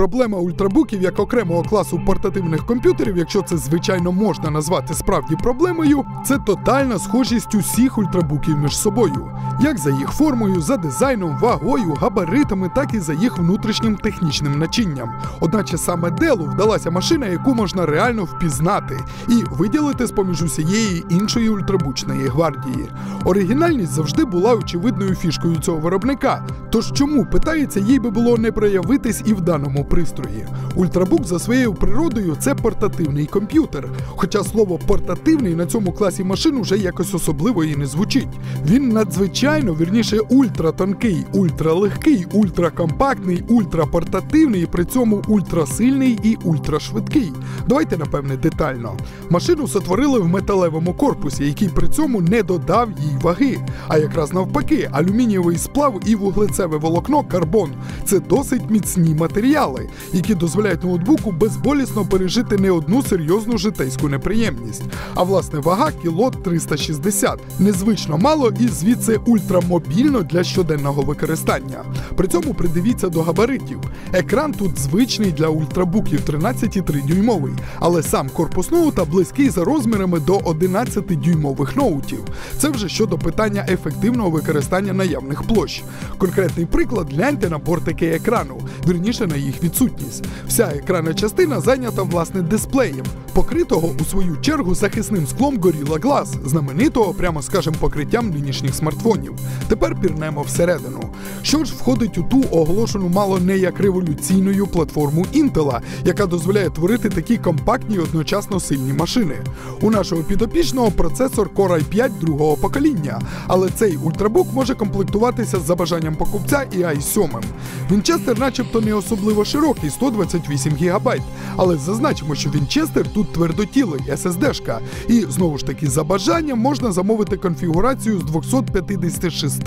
Проблема ультрабуків як окремого класу портативних комп'ютерів, якщо це звичайно можна назвати справді проблемою, це тотальна схожість усіх ультрабуків між собою, як за їх формою, за дизайном, вагою, габаритами, так і за їх внутрішнім технічним начинням. Одначе саме Dell вдалася машина, яку можна реально впізнати і виділити з поміж усієї іншої ультрабучної гвардії. Оригінальність завжди була очевидною фішкою цього виробника. Тож чому питається, їй би було не проявитись і в даному пристрої? Ультрабук за своєю природою це портативний комп'ютер. Хоча слово портативний на цьому класі машин вже якось особливо і не звучить. Він надзвичайно, вірніше, ультратонкий, ультралегкий, ультракомпактний, ультрапортативний, при цьому ультрасильний і ультрашвидкий. Давайте напевне детально. Машину сотворили в металевому корпусі, який при цьому не додав їй ваги. А якраз навпаки, алюмінієвий сплав і вуглецеве волокно карбон це досить міцні матеріали, які дозволяють ноутбуку безболісно пережити не одну серйозну житейську неприємність. А власне вага кіло 360. Незвично мало і звідси ультрамобільно для щоденного використання. При цьому придивіться до габаритів. Екран тут звичний для ультрабуків 13,3 дюймовий, але сам корпус ноута близький за розмірами до 11 дюймових ноутів. Це вже щодо питання ефективного використання наявних площ. Конкретний приклад гляньте на бортики екрану, вірніше на їх відсутність. Вся екранна частина зайнята власне дисплеєм, покритого у свою чергу захисним склом Gorilla Glass, знаменитого, прямо скажем, покриттям нинішніх смартфонів. Тепер пірнемо всередину. Що ж входить у ту оголошену мало не як революційною платформу Intel, яка дозволяє творити такі компактні і одночасно сильні машини. У нашого підопічного процесор Core i5 другого покоління, але цей ультрабук може комплектуватися за бажанням покупця і i7. Вінчестер, начебто, не особливо широкий 128 ГБ, але зазначимо, що Вінчестер тут твердотілий SSD-шка, і знову ж таки за бажанням можна замовити конфігурацію з 256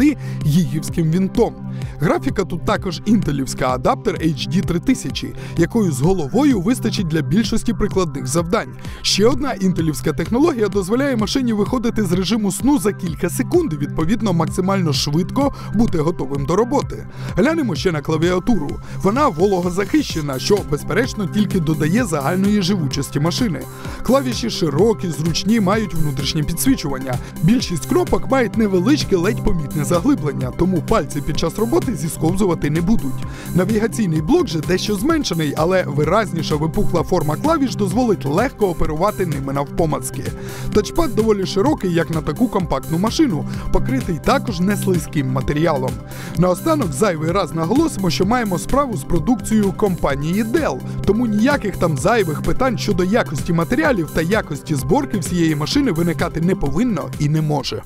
гігівським вінтом. Графіка тут також інтелівська адаптер HD 3000, якою з головою вистачить для більшості прикладних завдань. Ще одна інтелівська технологія дозволяє машині виходити з режиму сну за кілька секунд, відповідно, максимально швидко бути готовим до роботи. Глянемо ще на клавіатуру. Вона вологозахищена, що безперечно тільки додає загальної живучості машини. Клавіші широкі, зручні, мають внутрішнє підсвічування. Більшість кнопок мають невеличке ледь помітне заглиблення, тому пальці під час роботи зісковзувати не будуть. Навігаційний блок же дещо зменшений, але виразніша випукла форма клавіш дозволить легко оперувати ними навпомацки. Тачпад доволі широкий, як на таку компактну машину, покритий також не слизьким матеріалом. Наостанок зайвий раз наголосимо, що маємо справу з продукцією компанії Dell, тому ніяких там зайвих питань щодо якості матеріалів та якості зборки всієї машини виникати не повинно і не може.